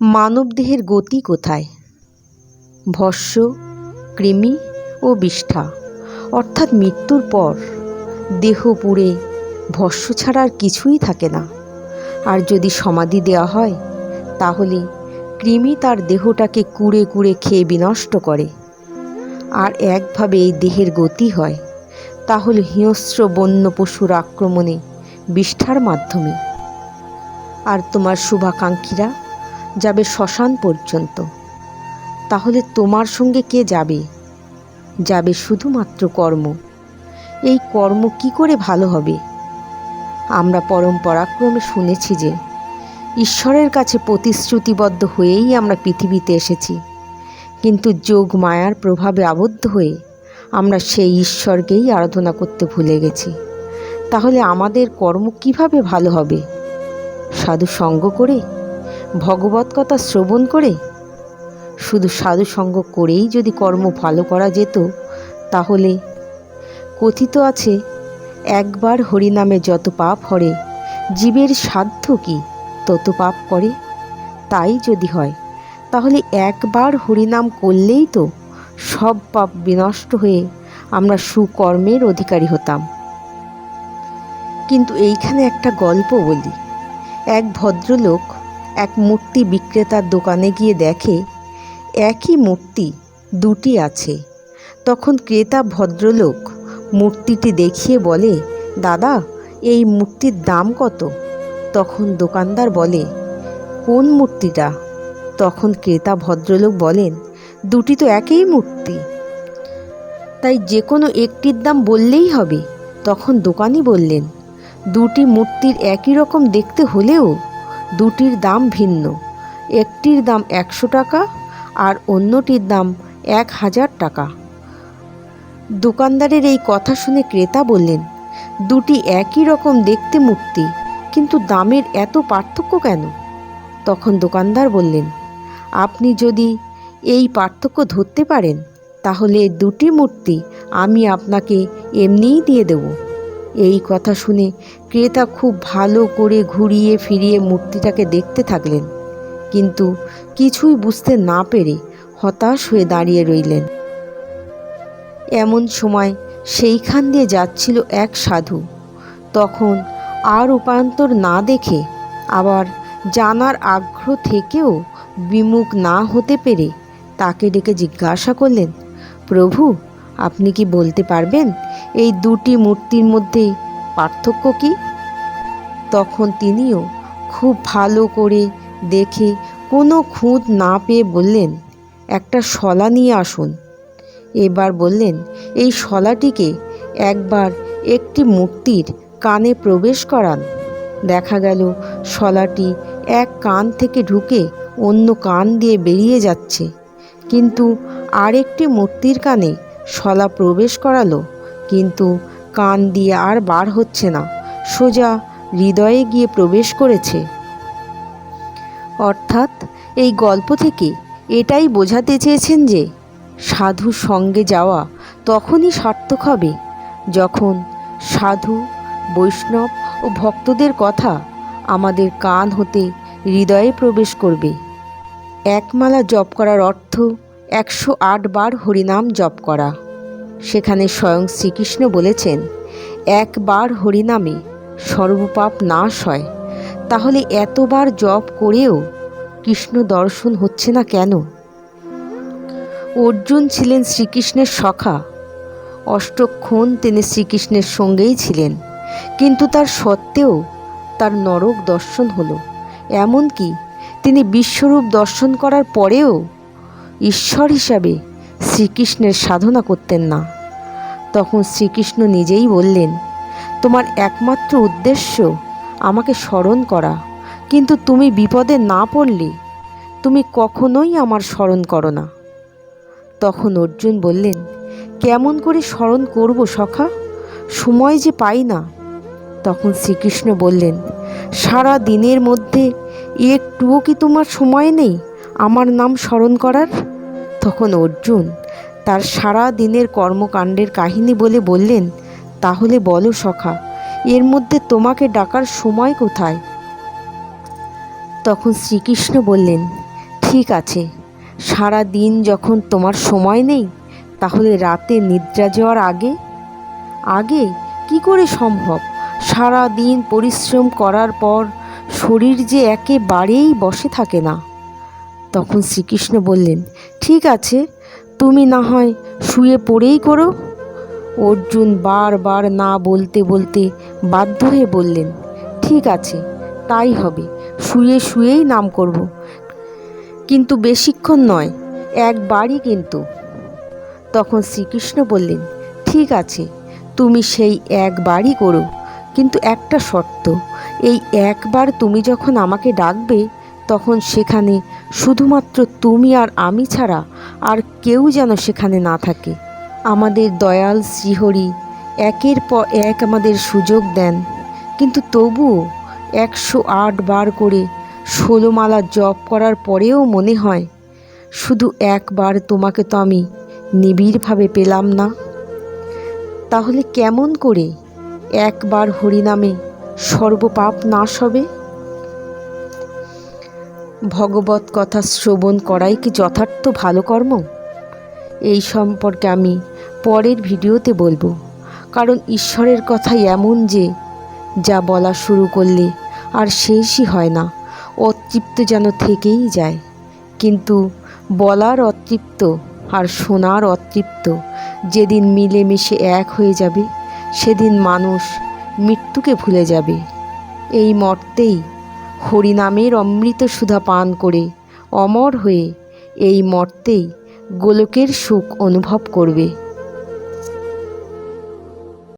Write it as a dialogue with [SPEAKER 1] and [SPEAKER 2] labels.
[SPEAKER 1] মানবদেহের গতি কোথায়? ভস্য, কৃমি ও বিষ্ঠা। অর্থাৎ মৃত্যুর পর দেহ পুড়ে ভস্য ছাড়া আর কিছুই থাকে না। আর যদি সমাধি দেওয়া হয়, তাহলে কৃমি তার দেহটাকে কুড়ে কুড়ে খেয়ে বিনষ্ট করে। আর একভাবে এই দেহের গতি হয়, তাহলে হিংস্র বন্য পশুর আক্রমণে বিষ্ঠার মাধ্যমে। আর তোমার শুভাকাঙ্ক্ষীরা? যাবে শ্মশান পর্যন্ত। তাহলে তোমার সঙ্গে কে যাবে? যাবে শুধুমাত্র কর্ম। এই কর্ম কি করে ভালো হবে? আমরা পরম্পরাক্রমে শুনেছি যে, ঈশ্বরের কাছে প্রতিশ্রুতিবদ্ধ হয়েই আমরা পৃথিবীতে এসেছি। কিন্তু যোগ মায়ার প্রভাবে আবদ্ধ হয়ে আমরা সেই ঈশ্বরকেই আরাধনা করতে ভুলে গেছি। তাহলে আমাদের কর্ম কীভাবে ভালো হবে? সাধু সঙ্গ করে ভগবত কথা শ্রবণ করে? শুধু সাধু সঙ্গ করেই যদি কর্ম ভালো করা যেত, তাহলে? কথিত আছে, একবার হরিনামে যত পাপ হরে, জীবের সাধ্য কি তত পাপ করে? তাই যদি হয়, তাহলে একবার হরিনাম করলেই তো সব পাপ বিনষ্ট হয়ে আমরা সুকর্মের অধিকারী হতাম। কিন্তু এইখানে একটা গল্প বলি। এক ভদ্রলোক এক মূর্তি বিক্রেতার দোকানে গিয়ে দেখে, একই মূর্তি, দুটি আছে। তখন ক্রেতা ভদ্রলোক মূর্তিটি দেখিয়ে বলে, দাদা, এই মূর্তির দাম কত? তখন দোকানদার বলে, কোন মূর্তিটা? তখন ক্রেতা ভদ্রলোক বলেন, দুটি তো একই মূর্তি। তাই যে কোনো একটির দাম বললেই হবে। তখন দোকানি বললেন, দুটি মূর্তির একই রকম দেখতে হলেও দুটির দাম ভিন্ন। একটির দাম একশো টাকা আর অন্যটির দাম এক হাজার টাকা। দোকানদারের এই কথা শুনে ক্রেতা বললেন, দুটি একই রকম দেখতে মুক্তি, কিন্তু দামের এত পার্থক্য কেন? তখন দোকানদার বললেন, আপনি যদি এই পার্থক্য ধরতে পারেন, তাহলে দুটি মূর্তি আমি আপনাকে এমনিই দিয়ে দেব। এই কথা শুনে ক্রেতা খুব ভালো করে ঘুরিয়ে ফিরিয়ে মূর্তিটাকে দেখতে থাকলেন। কিন্তু কিছুই বুঝতে না পেরে হতাশ হয়ে দাঁড়িয়ে রইলেন। এমন সময় সেইখান দিয়ে যাচ্ছিল এক সাধু। তখন আর উপান্তর না দেখে আবার জানার আগ্রহ থেকেও বিমুখ না হতে পেরে তাকে ডেকে জিজ্ঞাসা করলেন, প্রভু, আপনি কি বলতে পারবেন এই দুটি মূর্তির মধ্যে পার্থক্য কি? তখন তিনিও খুব ভালো করে দেখে কোনো খুঁত না পেয়ে বললেন, একটা শলা নিয়ে আসুন। এবার বললেন, এই শলাটিকে একবার একটি মূর্তির কানে প্রবেশ করান। দেখা গেল, শলাটি এক কান থেকে ঢুকে অন্য কান দিয়ে বেরিয়ে যাচ্ছে। কিন্তু আরেকটি মূর্তির কানে শলা প্রবেশ করালো। কিন্তু কান দিয়ে আর বার হচ্ছে না। সোজা হৃদয়ে গিয়ে প্রবেশ করেছে। অর্থাৎ এই গল্প থেকে এটাই বোঝাতে চেয়েছেন যে, সাধু সঙ্গে যাওয়া তখনই সার্থক হবে, যখন সাধু, বৈষ্ণব ও ভক্তদের কথা আমাদের কান হতে হৃদয়ে প্রবেশ করবে। একমালা জপ করার অর্থ একশো আট বার হরিনাম জপ করা। সেখানে স্বয়ং শ্রীকৃষ্ণ বলেছেন, একবার হরিনামে সর্বপাপ নাশ হয়। তাহলে এতবার জপ করেও কৃষ্ণ দর্শন হচ্ছে না কেন? অর্জুন ছিলেন শ্রীকৃষ্ণের সখা। অষ্টক্ষণ তিনি শ্রীকৃষ্ণের সঙ্গেই ছিলেন। কিন্তু তার সত্ত্বেও তার নরক দর্শন হলো। এমনকি তিনি বিশ্বরূপ দর্শন করার পরেও ঈশ্বর হিসাবে শ্রীকৃষ্ণের সাধনা করতেন না। তখন শ্রীকৃষ্ণ নিজেই বললেন, তোমার একমাত্র উদ্দেশ্য আমাকে স্মরণ করা। কিন্তু তুমি বিপদে না পড়লে তুমি কখনোই আমার স্মরণ করো না। তখন অর্জুন বললেন, কেমন করে স্মরণ করব সখা? সময় যে পাই না। তখন শ্রীকৃষ্ণ বললেন, সারা দিনের মধ্যে একটুও কি তোমার সময় নেই আমার নাম স্মরণ করার? তখন অর্জুন তার সারা দিনের কর্মকাণ্ডের কাহিনী বলে বললেন, তাহলে বলো সখা, এর মধ্যে তোমাকে ডাকার সময় কোথায়? তখন শ্রীকৃষ্ণ বললেন, ঠিক আছে, সারা দিন যখন তোমার সময় নেই, তাহলে রাতে নিদ্রা যাওয়ার আগে আগে কি করে সম্ভব? সারা দিন পরিশ্রম করার পর শরীর যে একেবারেই বসে থাকে না। তখন শ্রীকৃষ্ণ বললেন, ঠিক আছে তুমি না হয় শুয়ে পড়েই করো। অর্জুন বারবার না বলতে বলতে বাধ্য হয়ে বললেন, ঠিক আছে, তাই হবে, শুয়ে শুয়েই নাম করব। কিন্তু বেশিক্ষণ নয় একবারই কিন্তু। তখন শ্রীকৃষ্ণ বললেন, ঠিক আছে, তুমি সেই একবারই করো। কিন্তু একটা শর্ত, এই একবার তুমি যখন আমাকে ডাকবে, তখন সেখানে শুধুমাত্র তুমি আর আমি ছাড়া আর কেউ যেন সেখানে না থাকে। আমাদের দয়াল শ্রীহরি একের পর এক আমাদের সুযোগ দেন। কিন্তু তবুও একশো আট বার করে ষোলোমালা জপ করার পরেও মনে হয়, শুধু একবার তোমাকে তো আমি নিবিড়ভাবে পেলাম না। তাহলে কেমন করে একবার হরিনামে সর্বপাপ নাশ হবে? ভগবত কথা শ্রবণ করাই কি যথার্থ ভালো কর্ম? এই সম্পর্কে আমি পরের ভিডিওতে বলব। কারণ ঈশ্বরের কথা এমন যে, যা বলা শুরু করলে আর শেষই হয় না, অতৃপ্ত যেন থেকেই যায়। কিন্তু বলার অতৃপ্ত আর শোনার অতৃপ্ত যেদিন মিলেমিশে এক হয়ে যাবে, সেদিন মানুষ মৃত্যুকে ভুলে যাবে। এই মর্তেই হরিনামের অমৃত সুধা পান করে অমর হয়ে এই মর্তেই গোলকের সুখ অনুভব করবে।